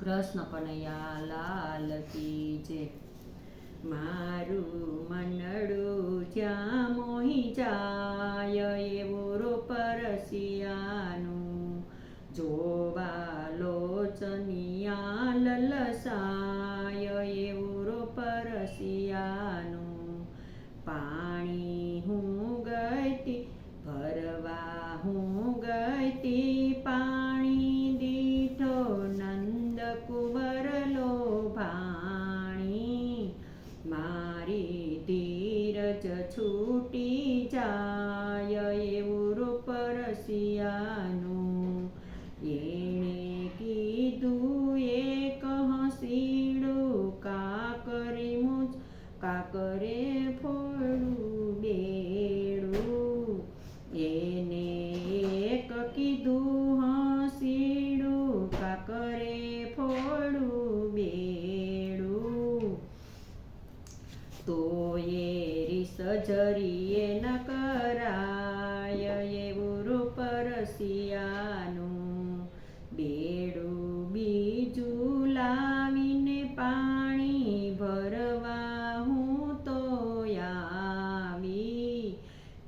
કૃષ્ણ કનૈયા લાલ કી જય મારું મંડળું જ્યાં મોહી જાય એવું રૂપ રસિયાનું જોવા લોચનિયા લલસાય એવું રૂપ રસિયાનું પાણી હું ગઈતી ભરવા હું છૂટી જાય એવું રૂપ રસિયાનું. એણે કીધું, એક હસીડું કાકરી મુજ કાકરે ફોડું બેડું. એને એક કીધું, હસીડું કાકરે ફોડું બેડું. તો એ રીસ જરીએ ન કરાય એવું રૂપ રસિયાનું. બેડું બીજું લાવીને પાણી ભરવા હું તો આવી.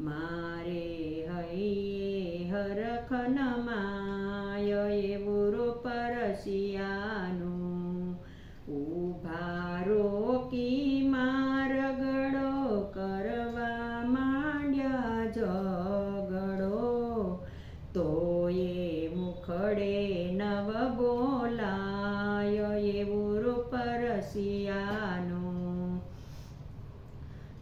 મારે હૈયે હરખ ન માય એવું રૂપ રસિયાનું નવ બોલાય એવું રૂપ રસિયાનું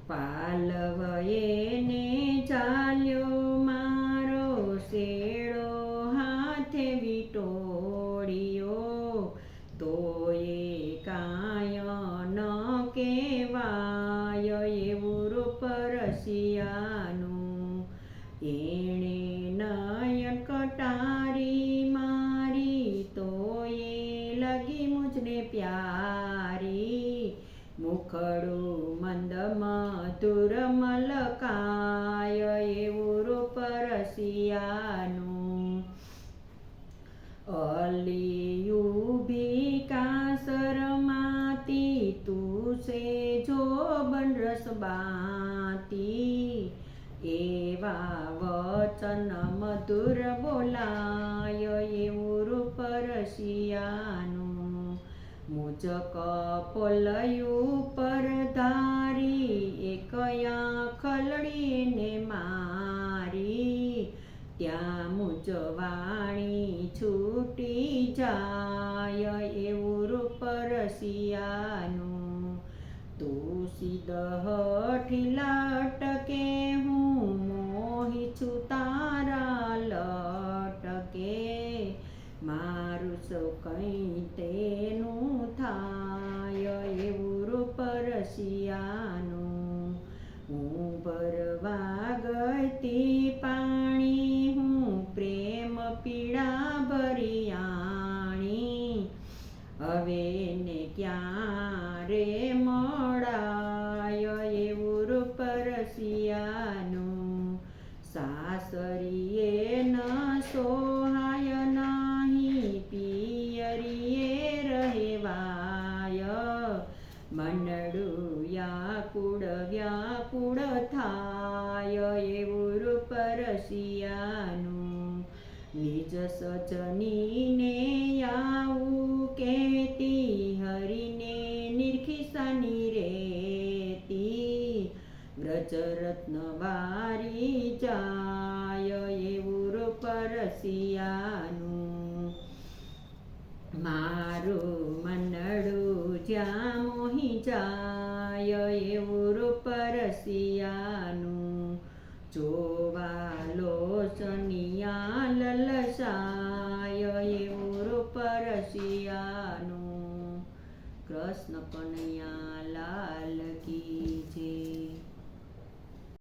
પાલવ એને ચાલ્યો મારો શેડો હાથે વિટોળિયો તો એ કાય ન કેવાય એવું રૂપ રસિયાનું એણે નયન કટારી મુખડું મંદ મધુર મલકાય એવું રૂપ રસિયાનું. અલિયુભી કાસરમાતી તું સે જો બનરસ બાતી. એવા વચન મધુર બોલાય એવું રૂપ મુજ કપલયું પર ધારી એકયા ખલડીને મારી. ત્યાં મુજ વાણી છૂટી જાય એવું રૂપ રસિયાનું. તું સીધ લટકે હું મોહી છું તારા રસિયાનું હું ભરવા ગતી પાણી, હું પ્રેમ પીડા ભરિયાણી હવે ને ક્યારે મળાય? એવું રૂપ રસિયાનું રસિયાનું નિજ સજનીને આવું કેતી હરીને નિર્ખિસની રેતી વ્રજરત્ન વારી જાય એવું રૂપ રસિયાનું મારું મનડું જ્યાં મોહી જાય એવું રૂપ રસિયાનું જોવા એવું રૂપ રસિયાનું કૃષ્ણ કનૈયા લાલ કી જય.